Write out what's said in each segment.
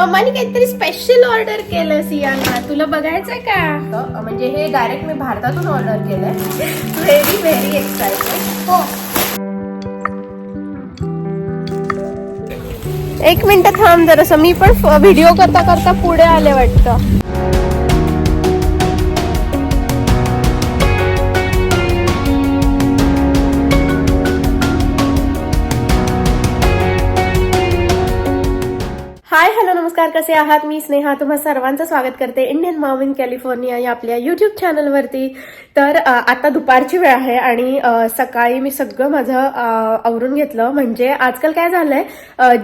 मम्मानी काहीतरी special order केलं सियाना. तुला बघायचंय का? म्हणजे हे डायरेक्ट मी भारतातून ऑर्डर केलंय. व्हेरी व्हेरी एक्साइटेड हो. एक मिनिट थांब जरासं. मी पण व्हिडिओ करता करता पुढे आले वाटतं. नमस्कार कसे आहात? मी स्नेहा. तुम्हा सर्वांचं स्वागत करते इंडियन मॉम इन कॅलिफोर्निया या आपल्या युट्यूब चॅनलवरती तर आता दुपारची वेळ आहे आणि सकाळी मी सगळं माझं आवरून घेतलं. म्हणजे आजकाल काय झालंय?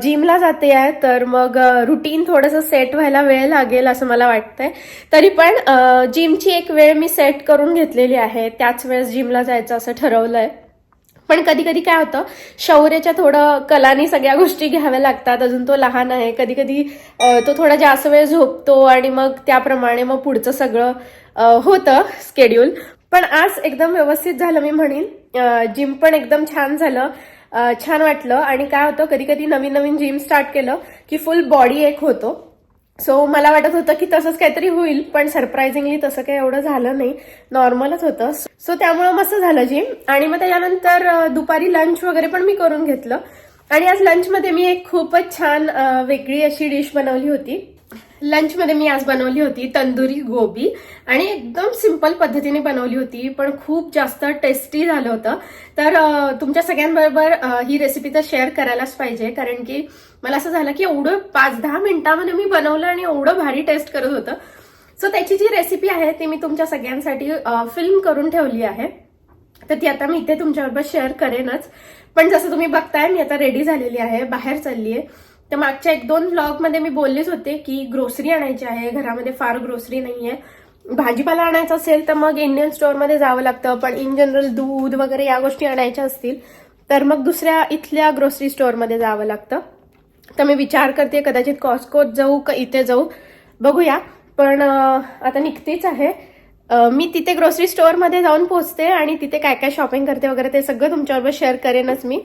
जिमला जाते आहे तर मग रुटीन थोडंसं सेट व्हायला वेळ लागेल असं मला वाटतंय. तरी पण जिमची एक वेळ मी सेट करून घेतलेली आहे. त्याच वेळेस जिमला जायचं असं ठरवलंय. पण कधी कधी काय होतं शौर्याच्या थोडं कलानी सगळ्या गोष्टी घ्याव्या लागतात. अजून तो लहान आहे. कधी कधी तो थोडा जास्त वेळ झोपतो आणि मग त्याप्रमाणे मग पुढचं सगळं होतं स्केड्यूल पण आज एकदम व्यवस्थित झालं मी म्हणेन. जिम पण एकदम छान झालं. छान वाटलं. आणि काय होतं कधी कधी नवीन नवीन जिम स्टार्ट केलं की फुल बॉडी एक होतो. सो मला वाटत होतं की तसंच काहीतरी होईल पण सरप्राइझिंगली तसं काही एवढं झालं नाही. नॉर्मलच होतं. सो त्यामुळं मस्त झालं जिम आणि मग त्याच्यानंतर दुपारी लंच वगैरे पण मी करून घेतलं. आणि आज लंचमध्ये मी एक खूपच छान वेगळी अशी डिश बनवली होती. लंचमध्ये मी आज बनवली होती तंदुरी गोबी. आणि एकदम सिंपल पद्धतीने बनवली होती पण खूप जास्त टेस्टी झालं होतं. तर तुमच्या सगळ्यांबरोबर ही रेसिपी तर शेअर करायलाच पाहिजे. कारण की मला असं झालं की एवढं पाच दहा मिनिटामध्ये मी बनवलं आणि एवढं भारी टेस्ट करत होतं. सो त्याची जी रेसिपी आहे ती मी तुमच्या सगळ्यांसाठी फिल्म करून ठेवली आहे. तर ती आता मी इथे तुमच्याबरोबर शेअर करेनच. पण जसं तुम्ही बघताय मी आता रेडी झालेली आहे बाहेर चालली आहे तर मागच्या एक दोन व्लॉगमध्ये मी बोललीच होते की ग्रोसरी आणायची आहे. घरामध्ये फार ग्रोसरी नाही आहे भाजीपाला आणायचा असेल तर मग इंडियन स्टोअरमध्ये जावं लागतं. पण इन जनरल दूध वगैरे या गोष्टी आणायच्या असतील तर मग दुसऱ्या इथल्या ग्रोसरी स्टोअरमध्ये जावं लागतं. तर मी विचार करते कदाचित कॉस्कोत जाऊ का इथे जाऊ. बघूया. पण आता निघतेच आहे. मी तिथे ग्रोसरी स्टोअरमध्ये जाऊन पोहोचते आणि तिथे काय काय शॉपिंग करते वगैरे ते सगळं तुमच्याबरोबर शेअर करेनच मी.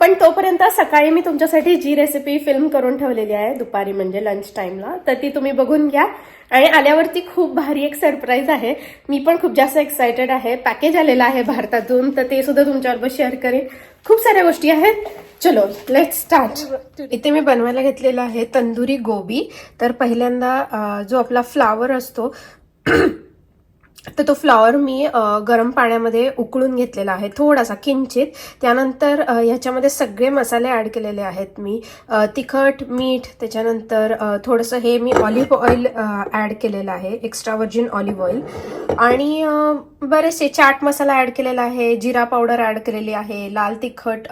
पण तोपर्यंत सकाळी मी तुमच्यासाठी जी रेसिपी फिल्म करून ठेवलेली आहे दुपारी म्हणजे लंच टाइमला तर ती तुम्ही बघून घ्या. आणि आल्यावरती खूप भारी एक सरप्राईज आहे. मी पण खूप जास्त एक्सायटेड आहे. पॅकेज आलेलं आहे भारतातून तर ते सुद्धा तुमच्याबरोबर शेअर करेन. खूप साऱ्या गोष्टी आहेत. चलो लेट स्टार्ट इथे मी बनवायला घेतलेलं आहे तंदुरी गोबी. तर पहिल्यांदा जो आपला फ्लावर असतो तर तो फ्लॉवर मी गरम पाण्यामध्ये उकळून घेतलेला आहे थोडासा किंचित. त्यानंतर ह्याच्यामध्ये सगळे मसाले ॲड केलेले आहेत मी. तिखट मीठ त्याच्यानंतर थोडंसं हे मी ऑलिव्ह ऑइल ॲड केलेलं आहे एक्स्ट्रा व्हर्जिन ऑलिव्ह ऑइल. आणि बरेचसे चाट मसाला ॲड केलेला आहे जिरा पावडर ॲड केलेली आहे लाल तिखट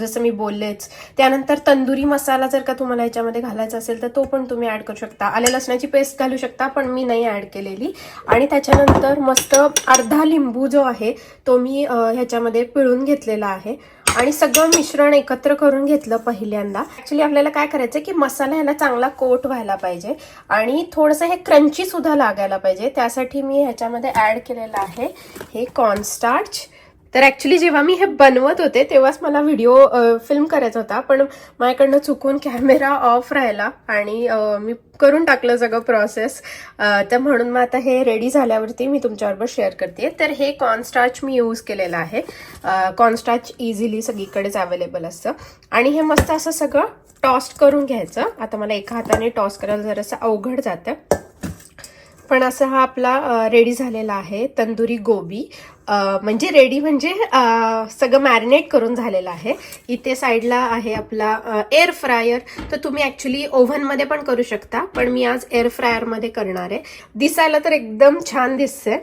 जसं मी बोललेच. त्यानंतर तंदुरी मसाला जर का तुम्हाला याच्यामध्ये घालायचा असेल तर तो पण तुम्ही ॲड करू शकता. आले लसणाची पेस्ट घालू शकता पण मी नाही ॲड केलेली. आणि त्याच्यानंतर मस्त अर्धा लिंबू जो आहे तो मी ह्याच्यामध्ये पिळून घेतलेला आहे. आणि सगळं मिश्रण एकत्र करून घेतलं पहिल्यांदा. ॲक्च्युली आपल्याला काय करायचं की मसाला ह्याला चांगला कोट व्हायला पाहिजे. आणि थोडंसं हे क्रंचीसुद्धा लागायला पाहिजे. त्यासाठी मी ह्याच्यामध्ये ॲड केलेलं आहे हे कॉर्नस्टार्च तर ॲक्च्युली जेव्हा मी हे बनवत होते तेव्हाच मला व्हिडिओ फिल्म करायचा होता. पण माझ्याकडनं चुकून कॅमेरा ऑफ राहिला आणि मी करून टाकलं सगळं प्रोसेस तर म्हणून मग आता हे रेडी झाल्यावरती मी तुमच्याबरोबर शेअर करते तर हे कॉर्नस्टार्च मी यूज केलेलं आहे. कॉर्नस्टार्च इझिली सगळीकडेच अवेलेबल असतं. आणि हे मस्त असं सगळं टॉस्ट करून घ्यायचं. आता मला एका हाताने टॉस करायला जरासं अवघड जातं. पण असा हा आपला रेडी झालेला आहे तंदुरी गोबी. म्हणजे रेडी म्हणजे सगळं मॅरिनेट करून झालेलं आहे. इथे साईडला आहे आपला एअर फ्रायर तर तुम्ही ॲक्च्युली ओव्हनमध्ये पण करू शकता पण मी आज एअर फ्रायरमध्ये करणार आहे. दिसायला तर एकदम छान दिसतंय.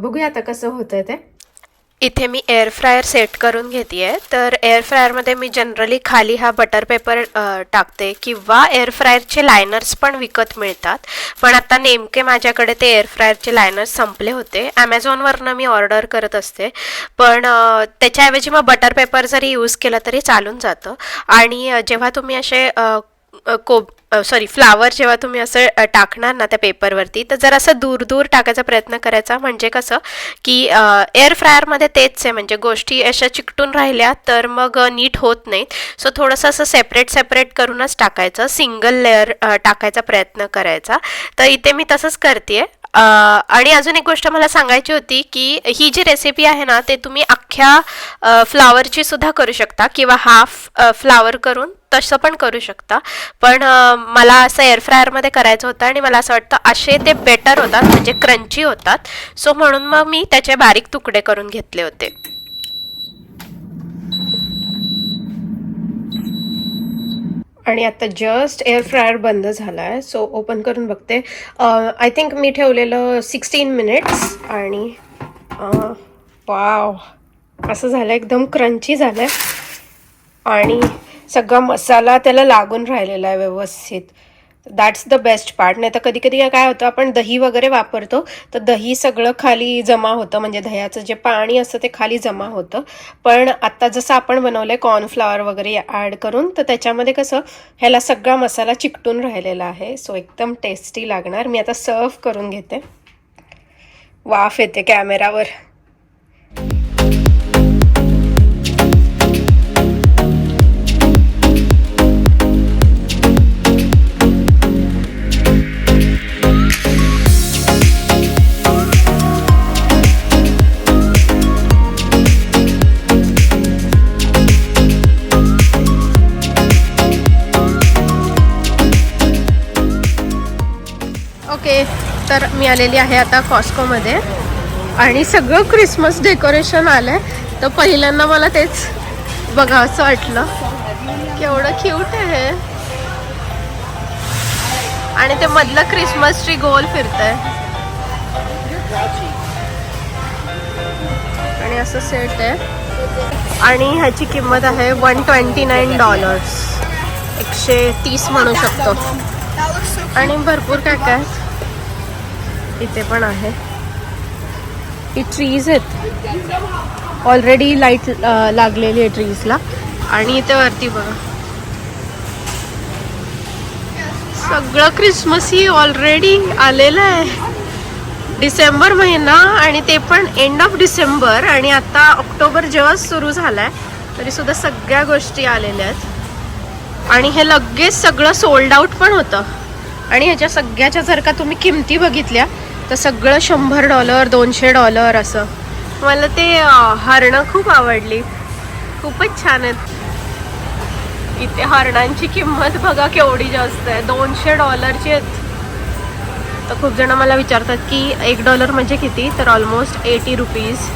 बघूया आता कसं होतंय ते. इथे मी एअर फ्रायर सेट करून घेते तर एअर फ्रायरमध्ये मी जनरली खाली हा बटर पेपर टाकते किंवा एअर फ्रायरचे लायनर्स पण विकत मिळतात. पण आता नेमके माझ्याकडे ते एअर फ्रायरचे लायनर्स संपले होते. ॲमेझॉनवरनं मी ऑर्डर करत असते. पण त्याच्याऐवजी मग बटर पेपर जरी यूज केला तरी चालून जातं. आणि जेव्हा तुम्ही असे कोब सॉरी फ्लावर जेव्हा तुम्ही असं टाकणार ना त्या पेपरवरती तर जर असं दूर दूर टाकायचा प्रयत्न करायचा. म्हणजे कसं की एअर फ्रायरमध्ये तेच आहे. म्हणजे गोष्टी अशा चिकटून राहिल्या तर मग नीट होत नाहीत. सो थोडंसं असं सेपरेट सेपरेट करूनच टाकायचं. सिंगल लेअर टाकायचा प्रयत्न करायचा. तर इथे मी तसंच करते आणि अजून एक गोष्ट मला सांगायची होती की ही जी रेसिपी आहे ना ते तुम्ही अख्ख्या फ्लावरची सुद्धा करू शकता किंवा हाफ फ्लावर करून तसं पण करू शकता. पण मला असं एअर फ्रायरमध्ये करायचं होतं आणि मला असं वाटतं असे ते बेटर होतात म्हणजे क्रंची होतात. सो म्हणून मग मी त्याचे बारीक तुकडे करून घेतले होते. आणि आता जस्ट एअर फ्रायर बंद झाला आहे सो ओपन करून बघते. Uh, आय थिंक मी ठेवलेलं सिक्स्टीन मिनिट्स आणि uh, वाव असं झालं एकदम क्रंची झालं आहे आणि सगळा मसाला त्याला लागून राहिलेला आहे व्यवस्थित. दॅट्स द बेस्ट पार्ट नाही तर कधी कधी काय होतं आपण दही वगैरे वापरतो तर दही सगळं खाली जमा होतं. म्हणजे दह्याचं जे पाणी असतं ते खाली जमा होतं. पण आत्ता जसं आपण बनवलं आहे कॉर्नफ्लॉवर वगैरे ॲड करून तर त्याच्यामध्ये कसं ह्याला सगळा मसाला चिकटून राहिलेला आहे. सो एकदम टेस्टी लागणार. मी आता सर्व करून घेते. वाफ येते कॅमेरावर मी आलेली आहे आता कॉस्कोमध्ये आणि सगळं क्रिसमस डेकोरेशन आलंय. तर पहिल्यांदा मला तेच बघावंसं वाटलं. केवढं क्यूट आहे हे. आणि ते मधलं क्रिसमस ट्री गोल फिरतंय. आणि असं सेट आहे. आणि ह्याची किंमत आहे वन ट्वेंटी नाईन डॉलर्स एकशे तीस म्हणू शकतो. आणि भरपूर काय काय? इथे पण आहे. ही ट्रीज आहेत. ऑलरेडी लाइट लागलेली आहे ट्रीजला आणि इथे वरती बघा. सगळं क्रिसमस ही ऑलरेडी आलेलं आहे. डिसेंबर महिना आणि ते पण एंड ऑफ डिसेंबर आणि आता ऑक्टोबर जेव्हा सुरू झालाय तरी सुद्धा सगळ्या गोष्टी आलेल्या आहेत. आणि हे लगेच सगळं सोल्ड आउट पण होतं. आणि ह्याच्या सगळ्याच्या जर का तुम्ही किमती बघितल्या तर सगळं शंभर डॉलर दोनशे डॉलर असं. मला ते हरणं खूप आवडली. खूपच छान आहेत. इथे हरणांची किंमत बघा केवढी जास्त आहे. दोनशे डॉलरची आहेत. तर खूप जण मला विचारतात की एक डॉलर म्हणजे किती? तर ऑलमोस्ट एटी रुपीज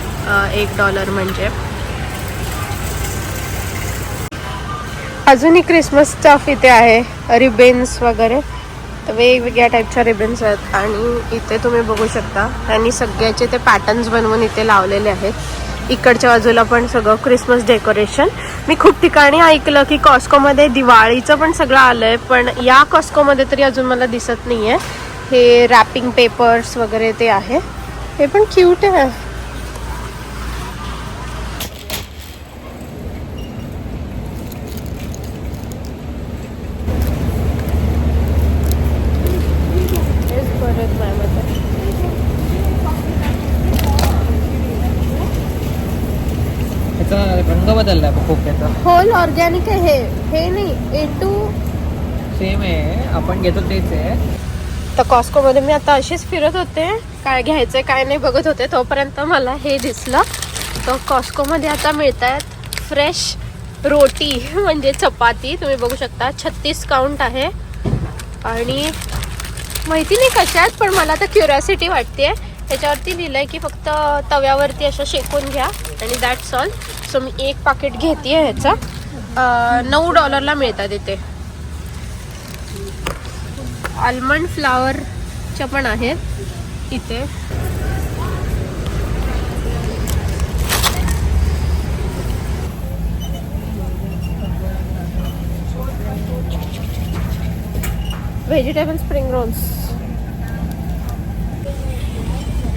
एक डॉलर म्हणजे. अजूनही क्रिसमस स्टफ इथे आहे. रिबेन्स वगैरे. वेगवेगळ्या टाईपच्या रिबन्स आहेत आणि इथे तुम्ही बघू शकता त्यांनी सगळ्याचे ते पॅटर्न्स बनवून इथे लावलेले आहेत. इकडच्या बाजूला पण सगळं क्रिसमस डेकोरेशन मी खूप ठिकाणी ऐकलं की कॉस्कोमध्ये दिवाळीचं पण सगळं आलंय पण या कॉस्कोमध्ये तरी अजून मला दिसत नाही आहे हे रॅपिंग पेपर्स वगैरे ते आहे. हे पण क्यूट आहे हेच बरे आहेत माझ्या मते. याचा रंग बदललाय खूप त्याचा होल ऑर्गॅनिक आहे हे. हे नाही ए टू सेम आहे. आपण घेतो तेच आहे. तर कॉस्कोमध्ये मी आता अशीच फिरत होते. काय घ्यायचंय काय नाही बघत होते. तोपर्यंत मला हे दिसलं. तर कॉस्कोमध्ये आता मिळत आहेत फ्रेश रोटी म्हणजे चपाती. तुम्ही बघू शकता छत्तीस काउंट आहे. आणि माहिती नाही कशा आहेत पण मला आता क्युरियोसिटी वाटते त्याच्यावरती लिहिलंय की फक्त तव्यावरती असं शेकून घ्या आणि दॅट्स ऑल सो मी एक पाकिट घेते ह्याचा. नऊ डॉलरला मिळतात इथे. आल्मंड फ्लावरच्या पण आहेत इथे. व्हेजिटेबल स्प्रिंग रोल्स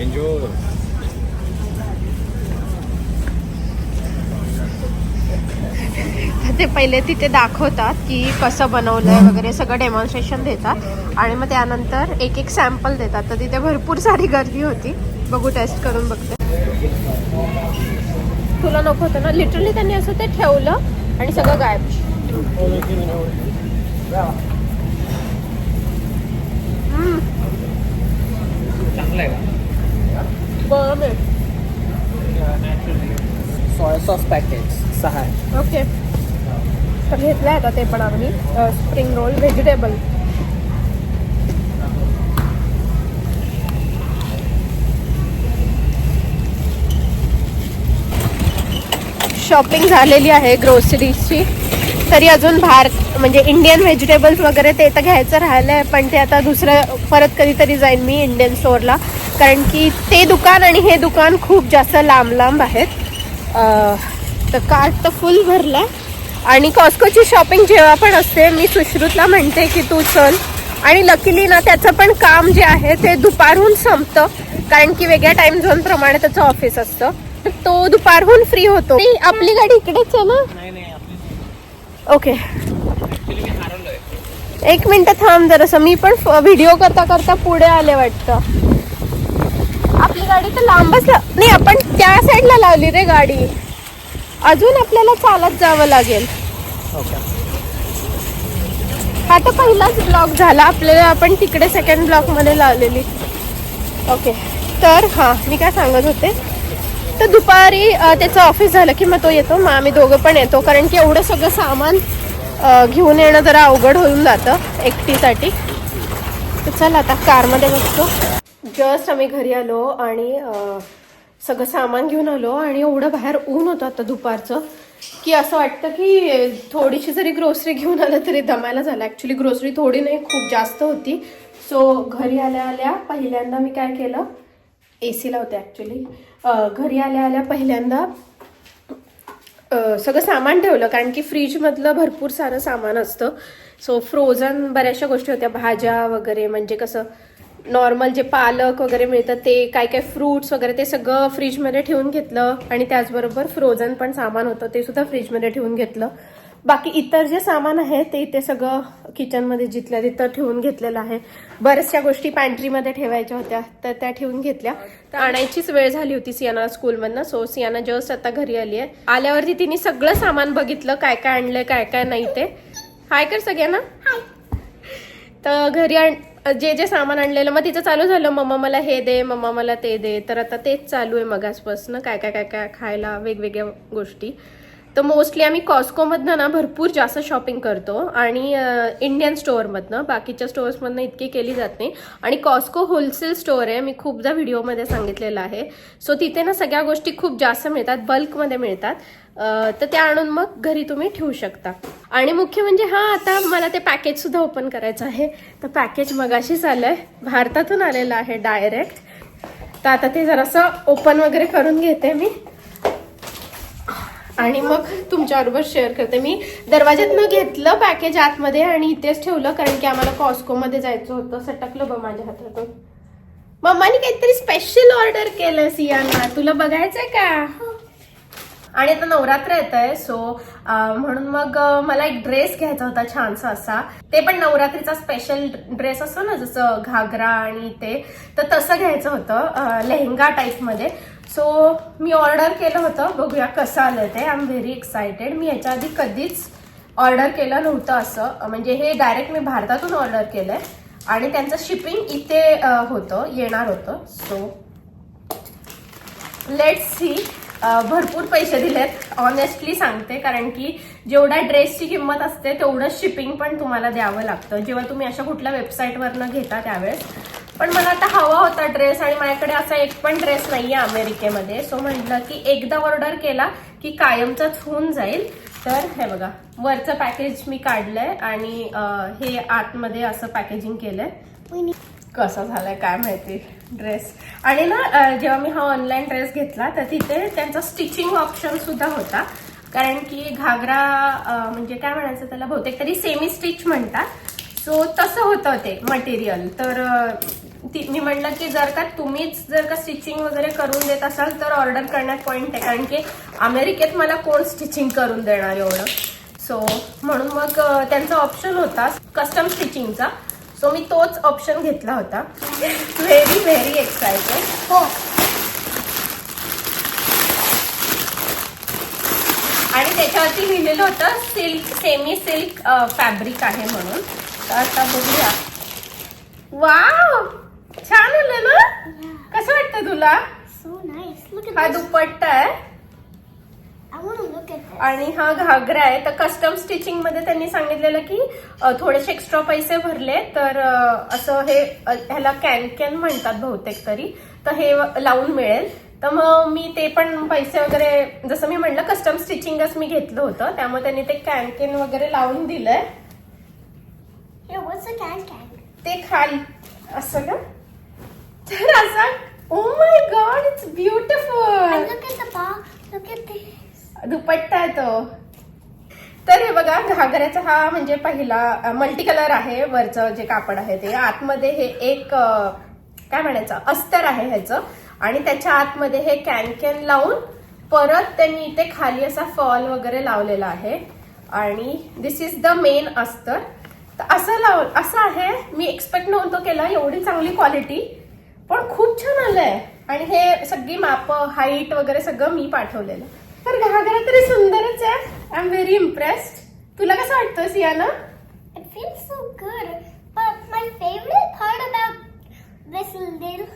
ते पहिले तिथे दाखवतात की कसं बनवलंय वगैरे सगळं डेमॉन्स्ट्रेशन देतात. आणि मग त्यानंतर एक एक सॅम्पल देतात. तर तिथे भरपूर सारी गर्दी होती. बघू टेस्ट करून बघते. तुला नको होतं ना? लिटरली त्यांनी असं ते ठेवलं आणि सगळं गायब. चांगलं आहे बरं. आहे. सोया सॉस पॅकेट सहा. आहे ओके. तर घेतलं आता ते पण आम्ही. स्प्रिंग रोल व्हेजिटेबल शॉपिंग झालेली आहे ग्रोसरीजची तरी अजून बाहेर म्हणजे इंडियन व्हेजिटेबल्स वगैरे ते तर घ्यायचं राहिलं आहे पण ते आता दुसरं परत कधीतरी जाईन मी इंडियन स्टोअरला कारण की ते दुकान आणि हे दुकान खूप जास्त लांब लांब आहेत. तर कार्ट तर फुल भरलं. आणि कॉस्कोची शॉपिंग जेव्हा पण असते मी सुश्रुतला म्हणते की तू चल. आणि लकीली ना त्याचं पण काम जे आहे ते दुपारहून संपतं. कारण की वेगळ्या टाइम झोन प्रमाणे त्याचं ऑफिस असतं. तर तो दुपारहून फ्री होतो. आपली गाडी इकडेच आहे ना ओके एक मिनिट थांब जरासं. मी पण व्हिडिओ करता करता पुढे आले वाटतं. गाडी तर लांबच ला- नाही आपण त्या साईडला लावली रे गाडी. अजून आपल्याला चालत जावं लागेल. ओके. हा तर पहिलाच ब्लॉक झाला. आपल्याला आपण तिकडे सेकंड ब्लॉकमध्ये लावलेली. ओके. तर हा मी काय सांगत होते? तर दुपारी त्याचं ऑफिस झालं की मग तो येतो. मग आम्ही दोघं पण येतो. कारण की एवढं सगळं सामान घेऊन येणं जरा अवघड होऊन जातं एकटीसाठी. तर चल आता कारमध्ये बसतो जस्ट आम्ही घरी आलो आणि सगळं सामान घेऊन आलो आणि एवढं बाहेर ऊन होतं आता दुपारचं की असं वाटतं की थोडीशी जरी ग्रोसरी घेऊन आलं तरी दमायला झालं. ॲक्च्युली ग्रोसरी थोडी नाही खूप जास्त होती. सो घरी आल्या आल्या पहिल्यांदा मी काय केलं? ए सीला होते ॲक्च्युली घरी आल्या आल्या पहिल्यांदा सगळं सामान ठेवलं. कारण की फ्रीजमधलं भरपूर सारं सामान असतं. सो फ्रोझन बऱ्याचशा गोष्टी होत्या. भाज्या वगैरे म्हणजे कसं नॉर्मल जे पालक वगैरे मिळतं ते काय काय फ्रूट्स वगैरे ते सगळं फ्रीजमध्ये ठेवून घेतलं. आणि त्याचबरोबर फ्रोझन पण सामान होतं ते सुद्धा फ्रीजमध्ये ठेवून घेतलं. बाकी इतर जे सामान आहे ते इथे सगळं किचनमध्ये जिथल्या तिथं ठेवून घेतलेलं आहे. बऱ्याचशा गोष्टी पॅन्ट्रीमध्ये ठेवायच्या होत्या तर त्या ठेवून घेतल्या. तर आणायचीच वेळ झाली होती सियाना स्कूलमधनं सो सियाना जस्ट आता घरी आली आहे. आल्यावरती तिने सगळं सामान बघितलं काय काय आणलंय काय काय नाही ते. हाय कर सगळ्यांना. तर घरी आण जे जे सामान आणलेलं मग तिचं चालू झालं. मम्मा मला हे दे मम्मा मला ते दे. तर आता तेच चालू आहे मगासपासनं. काय काय काय काय खायला वेगवेगळ्या गोष्टी. तर मोस्टली आम्ही कॉस्कोमधनं ना भरपूर जास्त शॉपिंग करतो. आणि इंडियन स्टोअरमधनं बाकीच्या स्टोअर्समधनं इतकी केली जात नाही. आणि कॉस्को होलसेल स्टोअर आहे. मी खूपदा व्हिडिओमध्ये सांगितलेलं आहे. सो तिथे ना सगळ्या गोष्टी खूप जास्त मिळतात. बल्कमध्ये मिळतात. तर त्या आणून मग घरी तुम्ही ठेवू शकता. आणि मुख्य म्हणजे हा आता मला ते पॅकेज सुद्धा ओपन करायचं आहे. तर पॅकेज मगाशीच आलंय. भारतातून आलेलं आहे डायरेक्ट तर आता ते जरासं ओपन वगैरे करून घेते मी. आणि मग तुमच्याबरोबर शेअर करते. मी दरवाज्यातनं घेतलं पॅकेज आतमध्ये आणि इथेच ठेवलं कारण की आम्हाला कॉस्कोमध्ये जायचं होतं. सटकलं बघ माझ्या हातातून. मम्मानी काहीतरी स्पेशल ऑर्डर केलं सियाना. तुला बघायचंय का? आणि आता नवरात्र येत आहे सो म्हणून मग मला एक ड्रेस घ्यायचा होता छानसा असा. ते पण नवरात्रीचा स्पेशल ड्रेस असतो ना जसं घागरा आणि ते तर तसं घ्यायचं होतं लेहंगा टाईपमध्ये सो मी ऑर्डर केलं होतं बघूया कसं आलं ते. आय एम व्हेरी एक्सायटेड मी याच्या आधी कधीच ऑर्डर केलं नव्हतं असं. म्हणजे हे डायरेक्ट मी भारतातून ऑर्डर केलंय. आणि त्यांचं शिपिंग इथे होतं येणार होतं. सो लेट सी भरपूर पैसे दिलेत. ऑनेस्टली सांगते कारण की जेवढ्या ड्रेसची किंमत असते तेवढंच शिपिंग पण तुम्हाला द्यावं लागतं. जेव्हा तुम्ही अशा कुठल्या वेबसाईटवरनं घेता त्यावेळेस. पण मला आता हवा होता ड्रेस आणि माझ्याकडे असा एक पण ड्रेस नाहीये अमेरिकेमध्ये. सो म्हटलं की एकदा ऑर्डर केला की कायमचाच होऊन जाईल. तर हे बघा वरचं पॅकेज मी काढलंय आणि हे आतमध्ये असं पॅकेजिंग केलंय. कसा झालाय काय माहिती. ड्रेस आणि ना जेव्हा मी हा ऑनलाईन ड्रेस घेतला तर तिथे त्यांचा स्टिचिंग ऑप्शन सुद्धा होता. कारण की घागरा म्हणजे काय म्हणायचं त्याला बहुतेक तरी सेमी स्टिच म्हणतात. सो तसं होतं ते मटेरियल तर ती मी म्हणलं की जर का तुम्हीच जर का स्टिचिंग वगैरे करून देत असाल तर ऑर्डर करण्यात पॉईंट आहे. कारण की अमेरिकेत मला कोण स्टिचिंग करून देणार एवढं? सो म्हणून मग त्यांचा ऑप्शन होता कस्टम स्टिचिंगचा सो मी तोच ऑप्शन घेतला होता. व्हेरी व्हेरी एक्सायटेड हो. आणि त्याच्यावरती लिहिलेलं होतं सिल्क सेमी सिल्क फॅब्रिक आहे म्हणून. तर आता बघूया. वाव छान आलं ना? कसं वाटतं तुला? हा. दुपट्टा आहे. आणि हा घागरा आहे. तर कस्टम स्टिचिंगमध्ये त्यांनी सांगितलेलं की थोडेसे एक्स्ट्रा पैसे भरले तर असं हे ह्याला कॅन कॅन म्हणतात बहुतेक तरी. तर हे लावून मिळेल. तर मग मी ते पण पैसे वगैरे जसं मी म्हणलं कस्टम स्टिचिंगच मी घेतलं होतं. त्यामुळे त्यांनी ते कॅन कॅन वगैरे लावून दिलंय? ते खाली असं का तर असं ओ my god it's beautiful dupatta आहे तो. तर हे बघा घागऱ्याचा हा म्हणजे पहिला मल्टी कलर आहे वरचं जे कापड आहे ते. आतमध्ये हे एक काय म्हणायचं अस्तर आहे ह्याचं. आणि त्याच्या आतमध्ये हे कॅन कॅन लावून परत त्यांनी इथे खाली असा फॉल वगैरे लावलेला आहे. आणि दिस इज द मेन अस्तर. तर असं लाव असं आहे. मी एक्सपेक्ट नव्हतं केलं एवढी चांगली क्वालिटी पण खूप छान आलंय. आणि हे सगळी माप हाईट वगैरे सगळं मी पाठवलेलं. तर घागरा तरी सुंदरच आहे. आय एम व्हेरी इम्प्रेस्ड तुला कसं वाटतं सियाना? It feels so good. But my favorite part about this little,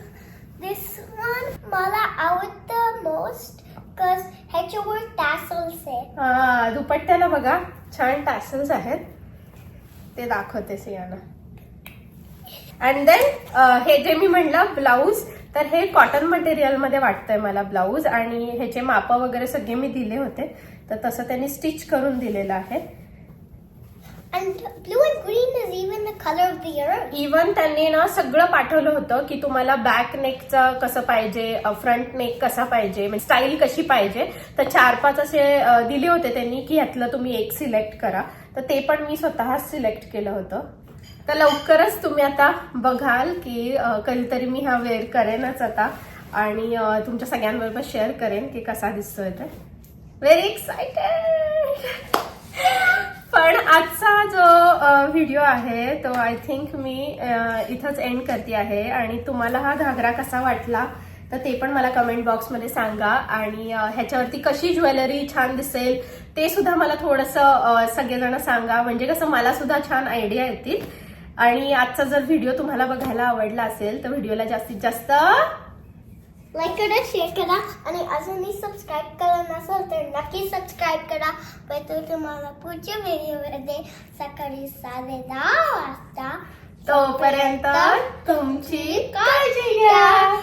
this one, मला आवडतं most because ह्याच्यावर tassels आहे. हा दुपट्ट्याला बघा. छान टॅसल्स आहेत. ते दाखवते सियाना. अँड देन हे जे मी म्हणलं ब्लाऊज तर हे कॉटन मटेरियलमध्ये वाटतंय मला ब्लाऊज आणि ह्याचे माप वगैरे सगळे मी दिले होते तर तसं त्यांनी स्टिच करून दिलेलं आहे. इवन त्यांनी ना सगळं पाठवलं होतं की तुम्हाला बॅक नेकचं कसं पाहिजे फ्रंट नेक कसा पाहिजे स्टाईल कशी पाहिजे. तर चार पाच असे दिले होते त्यांनी की ह्यातलं तुम्ही एक सिलेक्ट करा. तर ते पण मी स्वतःच सिलेक्ट केलं होतं. तर लवकरच तुम्ही आता बघाल की कधीतरी मी हा वेअर करेनच आता. आणि तुमच्या सगळ्यांबरोबर शेअर करेन की कसा दिसतोय ते. व्हेरी एक्सायटेड पण आजचा जो व्हिडिओ आहे तो आय थिंक मी इथंच एंड करते आहे. आणि तुम्हाला हा घागरा कसा वाटला तर ते पण मला कमेंट बॉक्समध्ये सांगा. आणि ह्याच्यावरती कशी ज्वेलरी छान दिसेल ते सुद्धा मला थोडंसं सगळेजण सांगा. म्हणजे कसं मला सुद्धा छान आयडिया येतील. आणि आजचा जर व्हिडिओ तुम्हाला बघायला आवडला असेल तर व्हिडिओला जास्तीत जास्त लाईक करा शेअर करा आणि अजूनही सबस्क्राईब करा नसेल तर नक्की सबस्क्राईब करा. भेटू तुम्हाला पुढच्या व्हिडिओमध्ये सकाळी साडे दहा वाजता तोपर्यंत तुमची काळजी घ्या.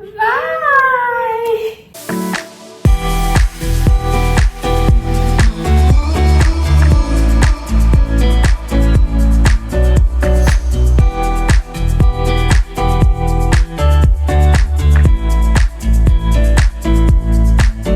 बाय